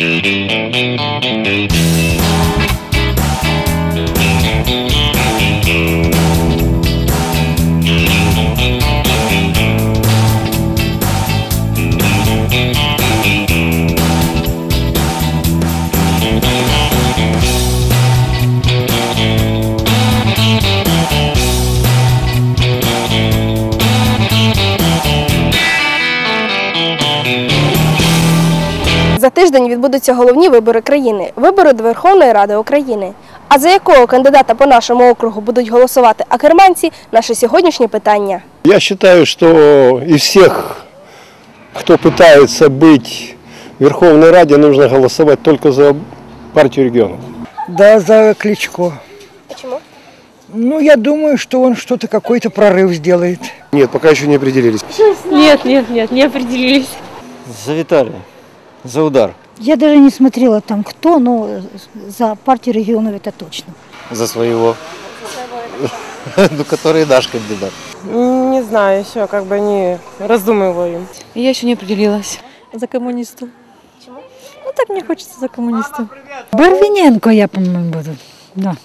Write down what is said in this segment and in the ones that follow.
За тиждень відбудуться головні вибори країни вибори до Верховної Ради України. А за якого кандидата по нашому округу будуть голосувати акерманці – наше сьогоднішнє питання. Я считаю, что из всех, кто пытается быть в Верховной Раде, нужно голосовать только за партию регионов. Да, за Кличко. Почему? Ну, я думаю, что он что-то, какой-то прорыв сделает. Нет, пока еще не определились. Нет, нет, нет, не определились. За Виталия. За удар. Я даже не смотрела там кто, но за партию регионов это точно. За своего. Ну, который наш кандидат. Не знаю еще, как бы не раздумываю. Я еще не определилась. За коммунистов. Почему? Ну так мне хочется за коммунистов. Барвіненко я, по-моєму, буду. Да.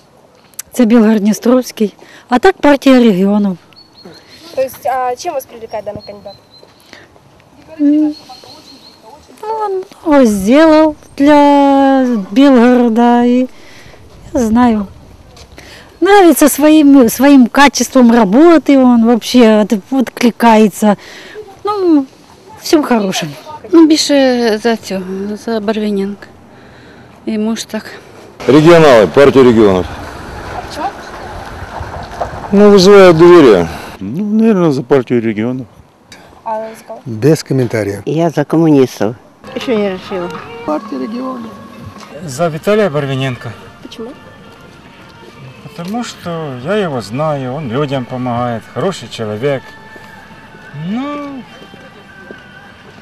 Це Білгород-Дністровський. А так партія регіонів. Тобто, а чим вас привлекає даний кандидат? Он много сделал для Белгорода. И я знаю. Нравится своим, своим качеством работы, он вообще от- откликается. Ну, всем хорошим. Ну, більше за цього, за Барвіненка. Йому ж так. Регионалы, партия регионов. Ну, вызывает доверие. Ну, наверное, за партию регионов. А за кого? Без комментариев. Я за коммунистов. Ще не вирішила. За Виталия Барвиненко. Почему? Потому что я его знаю, он людям помогает, хороший человек. Ну,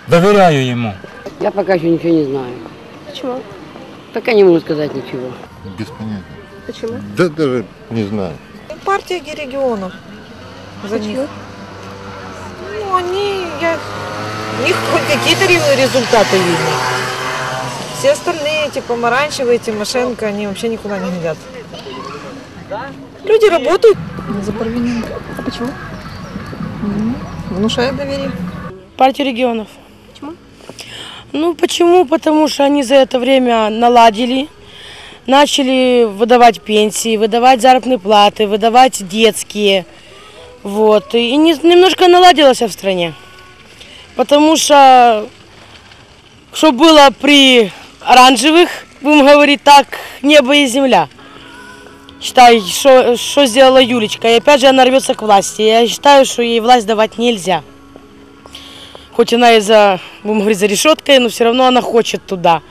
доверяю ему. Я пока еще ничего не знаю. Почему? Пока не могу сказать ничего. Без понятия. Почему? Да даже не знаю. Партия регионов. За них. Ну, они, я, у них хоть какие-то ре- результаты видны. Все остальные, эти помаранчевые, Тимошенко, они вообще никуда не глядят. Люди работают. За Барвиненко. А почему? Внушает доверие. Партия регионов. Почему? Ну, почему? Потому что они за это время наладили, начали выдавать пенсии, выдавать заработные платы, выдавать детские. Вот. И не- немножко наладилось в стране. Потому что, что было при оранжевых, будем говорить так, небо и земля. Считай, что, что сделала Юлечка. И опять же она рвется к власти. Я считаю, что ей власть давать нельзя. Хоть она и за, будем говорить, за решеткой, но все равно она хочет туда.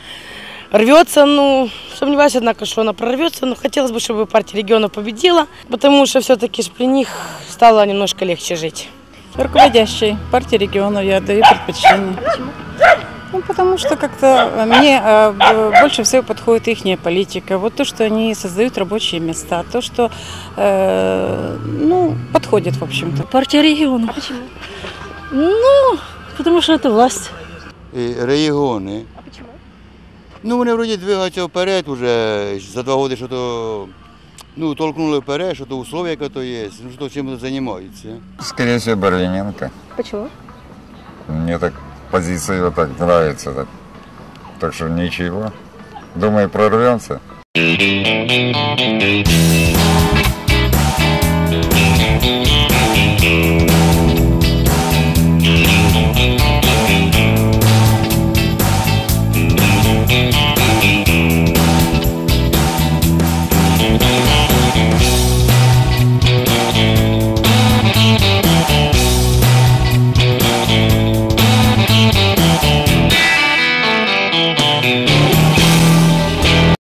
Рвется, ну, сомневаюсь, однако, что она прорвется, но хотелось бы, чтобы партия региона победила, потому что все-таки при них стало немножко легче жить. Руководящей партии регионов я даю предпочтение. Ну, потому что как-то мне э, б- больше всего подходит их политика. Вот то, что они создают рабочие места, то, что, э, ну, подходит, в общем-то. Партия регионов. А почему? Ну, потому что это власть. Регіони. А почему? Ну, вони вроді двигаються вперед уже за два роки, що то, Ну, толкнули вперед, що то условия, то є, ну, що то чим займаються. Скорее всего, Барвиненко. Почему? Мне так позиция его так нравится. Так, так что ничего. Думаю, прорвемся.